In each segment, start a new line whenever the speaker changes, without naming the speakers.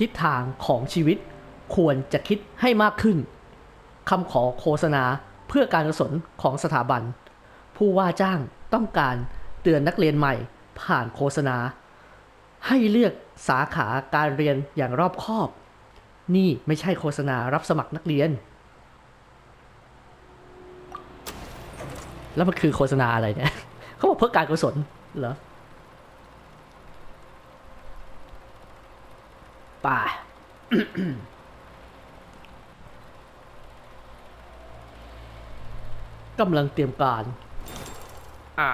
ทิศทางของชีวิตควรจะคิดให้มากขึ้นคำขอโฆษณาเพื่อการกุศลของสถาบัน ผู้ว่าจ้างต้องการเตือนนักเรียนใหม่ผ่านโฆษณา ให้เลือกสาขาการเรียนอย่างรอบคอบ นี่ไม่ใช่โฆษณารับสมัครนักเรียน แล้วมันคือโฆษณาอะไรเนี่ยเขาบอกเพื่อการกุศลเหรอ ป่า กำลังเตรียมการ อ่า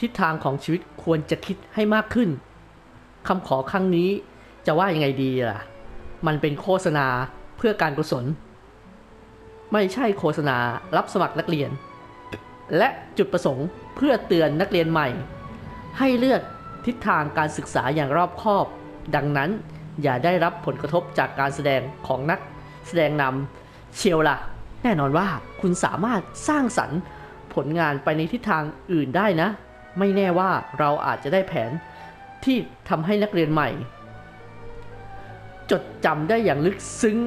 ทิศทางของชีวิตควรจะคิดให้มากขึ้นคำขอครั้งนี้จะว่ายังไงดีล่ะ มันเป็นโฆษณาเพื่อการกุศล ไม่ใช่โฆษณารับสมัครนักเรียน และจุดประสงค์เพื่อเตือนนักเรียนใหม่ ให้เลือกทิศทางการศึกษาอย่างรอบคอบ ดังนั้นอย่าได้รับผลกระทบจากการแสดงของนักแสดงนำเชียวล่ะ แน่นอนว่าคุณสามารถสร้างสรรค์ผลงานไปในทิศทางอื่นได้นะ ไม่แน่ว่าเราอาจจะได้แผนที่ทำให้นักเรียนใหม่ จดจำได้อย่างลึกซึ้ง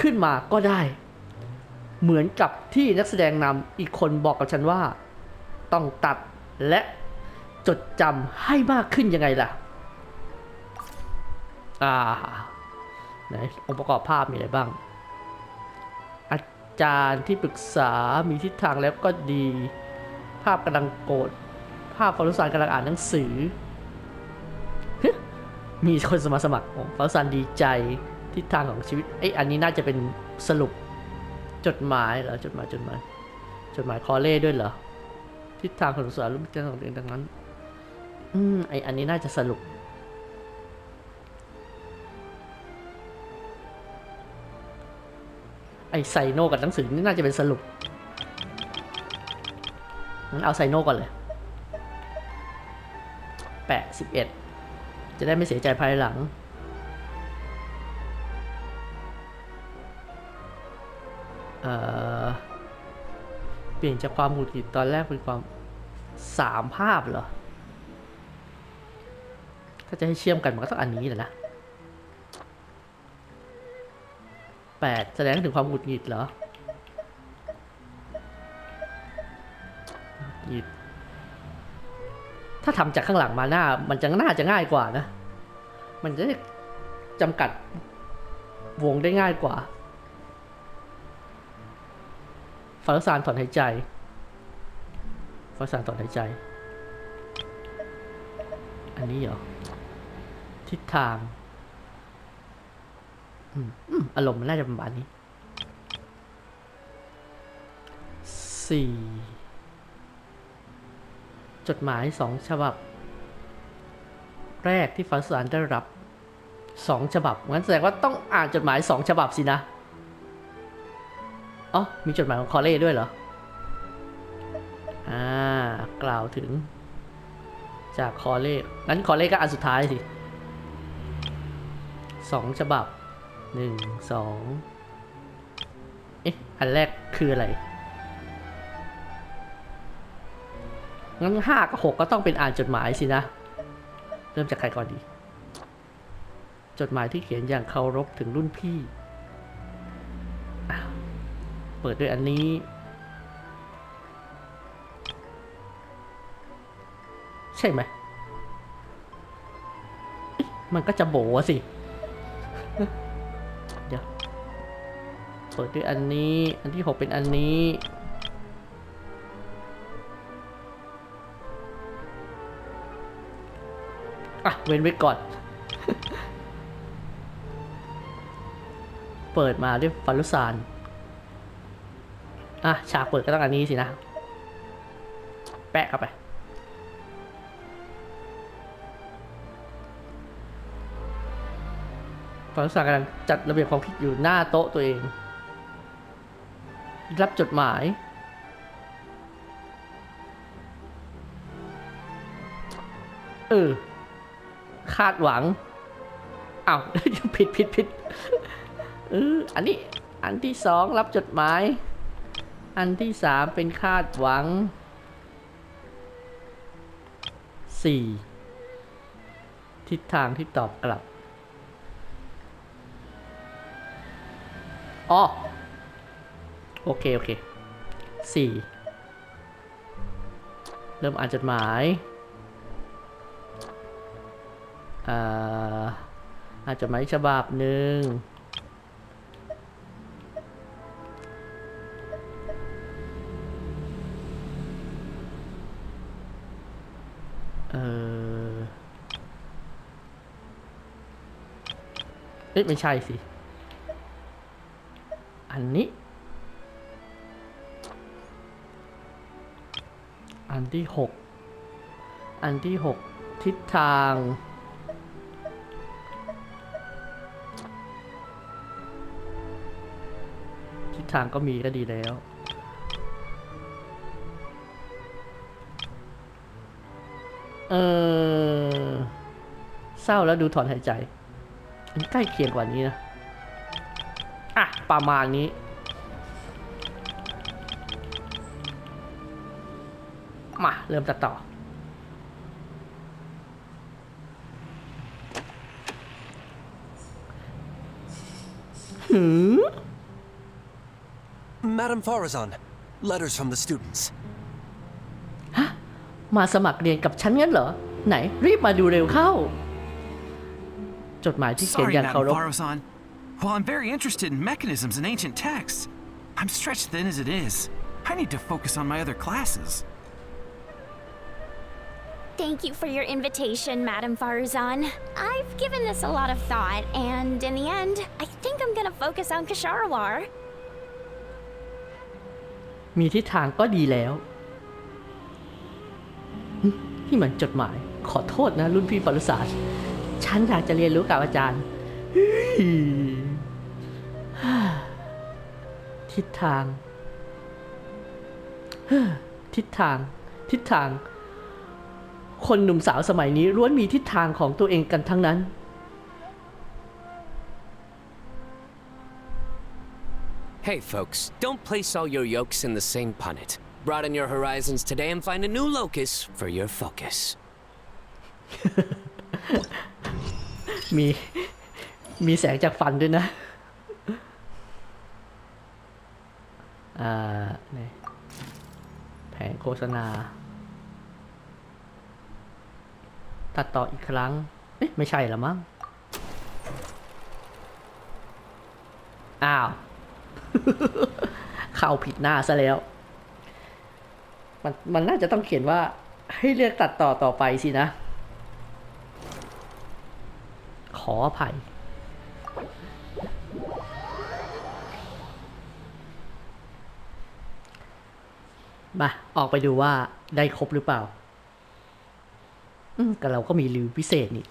ขึ้นมาก็ได้ เหมือนกับที่นักแสดงนำอีกคนบอกกับฉันว่า ต้องตัดและจดจำให้มากขึ้นยังไงล่ะ อ่าไหนองค์ประกอบภาพมีอะไรบ้าง อาจารย์ที่ปรึกษามีทิศทางแล้วก็ดี ภาพกำลังโกรธภาพฟารุสานกำลังอ่านหนังสือ มีคนสมัครสมัครฟารุสานดีใจทิศทางของชีวิตไอ้อันนี้น่าจะเป็นสรุปจดหมายเหรอจดหมายจดหมายจดหมายคอเล่ด้วยเหรอทิศทางของสารรูปจ้าของเรียนดังนั้น อืมไออันนี้น่าจะสรุป ไอไซโนกับหนังสือนี่น่าจะเป็นสรุปงั้นเอาไซโนก่อนเลยแปะสิบเอ็ดจะได้ไม่เสียใจภายหลัง เอ่อ เปลี่ยนจากความหงุดหงิดตอนแรกเป็นความสามภาพเหรอ ถ้าจะให้เชื่อมกันมันก็ต้องอันนี้แหละนะ แปดแสดงถึงความหงุดหงิดเหรอหงุดหงิดถ้าทำจากข้างหลังมาหน้า มันจะน่าจะง่ายกว่านะ มันจะจำกัดวงได้ง่ายกว่าฟารุสานถอนหายใจฟารุสานถอนหายใจ อันนี้เหรอ ทิศทาง อารมณ์มันน่าจะประมาณนี้สี่จดหมายสองฉบับ แรกที่ฟารุสานได้รับสองฉบับ งั้นแสดงว่าต้องอ่านจดหมายสองฉบับสินะอ๋อมีจดหมายของคอเล่ด้วยเหรอ อ่า กล่าวถึง จากคอเล่งั้นคอเล่ก็อันสุดท้ายสิสองฉบับ หนึ่งสองเอ๊ะ อันแรกคืออะไร งั้นห้ากับหกก็ต้องเป็นอ่านจดหมายสินะ เริ่มจากใครก่อนดี จดหมายที่เขียนอย่างเคารพถึงรุ่นพี่ เปิดด้วยอันนี้ ใช่ไหม มันก็จะโบสิ เปิดด้วยอันนี้ อันที่หกเป็นอันนี้อะเว้นไว้ก่อน เปิดมาด้วยฟารุสานอะฉากเปิดก็ต้องอันนี้สินะ แปะเข้าไปฟารุสานกำลังจัดระเบียบความคิดอยู่หน้าโต๊ะตัวเอง รับจดหมาย เออ คาดหวังเอา้าผิดผิดผิดเอออันนี้ อันที่สองรับจดหมาย อันที่สามเป็นคาดหวังสี่ทิศทางที่ตอบกลับ อ๋อ โอเค โอเคสี่เริ่มอ่านจดหมายอ่าอ่านจดหมายฉบับหนึ่งเออเอ๊ะไม่ใช่สิ อันนี้ อันที่หกอันที่หกทิศทาง ทิศทางก็มีก็ดีแล้วเออเศร้าแล้วดูถอนหายใจอันใกล้เคียงกว่านี้นะ อะ ประมาณนี้ มา เริ่มตัดต่อ หืม
Madam Farazan, letters from the students.
มาสมัครเรียนกับฉันงั้นเหรอ ไหน รีบมาดูเร็วเข้า จดหมายที่เขียน
Sorry,
อย่าง
Madam
เคารพ
Farazan. While I'm very interested in mechanisms and ancient texts, I'm stretched thin as it is. I need to focus on my other classes.
Thank you for your invitation, Madam Faruzan. I've given this a lot of thought, and in the end, I think I'm gonna focus on Kasharawar.
มีทิศทางก็ดีแล้วหึนี่มันจดหมาย ขอโทษนะ รุ่นพี่ปรุศาสตร์ฉันอยากจะเรียนรู้กับอาจารย์เฮ้ยฮ่าทิศทางเฮ้อทิศทาง ทิศทาง คนหนุ่มสาวสมัยนี้ล้วนมีทิศทางของตัวเองกันทั้งนั้น
Hey, folks, don't place all your yolks in the same punnet. Broaden your horizons today and find a new locus for your focus.
มีมีแสงจากฟันด้วยนะ อ่านี่แผงโฆษณา ตัดต่ออีกครั้ง เอ๊ะ ไม่ใช่ละมั้ง อ้าว เข้าผิดหน้าซะแล้ว มันมันน่าจะต้องเขียนว่าให้เลือกตัดต่อต่อไปสินะ ขออภัยมาออกไปดูว่าได้ครบหรือเปล่า อืมก็เราก็มีรีวิวพิเศษนี่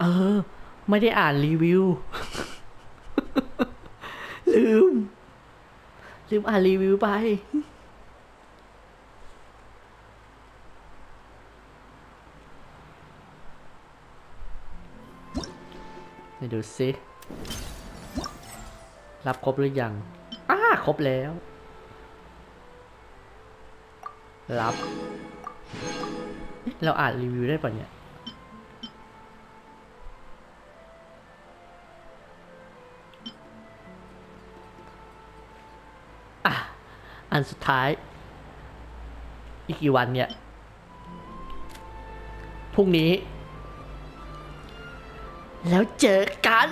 เออ ไม่ได้อ่านรีวิว ลืม ลืมอ่านรีวิวไป ไปดูสิรับครบหรือยัง อ้า ครบแล้ว รับเอ๊ะ เราอ่านรีวิวได้ป่ะเนี่ย อะ อันสุดท้าย อีกกี่วันเนี่ย พรุ่งนี้ แล้วเจอกัน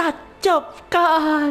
ตัดจบกัน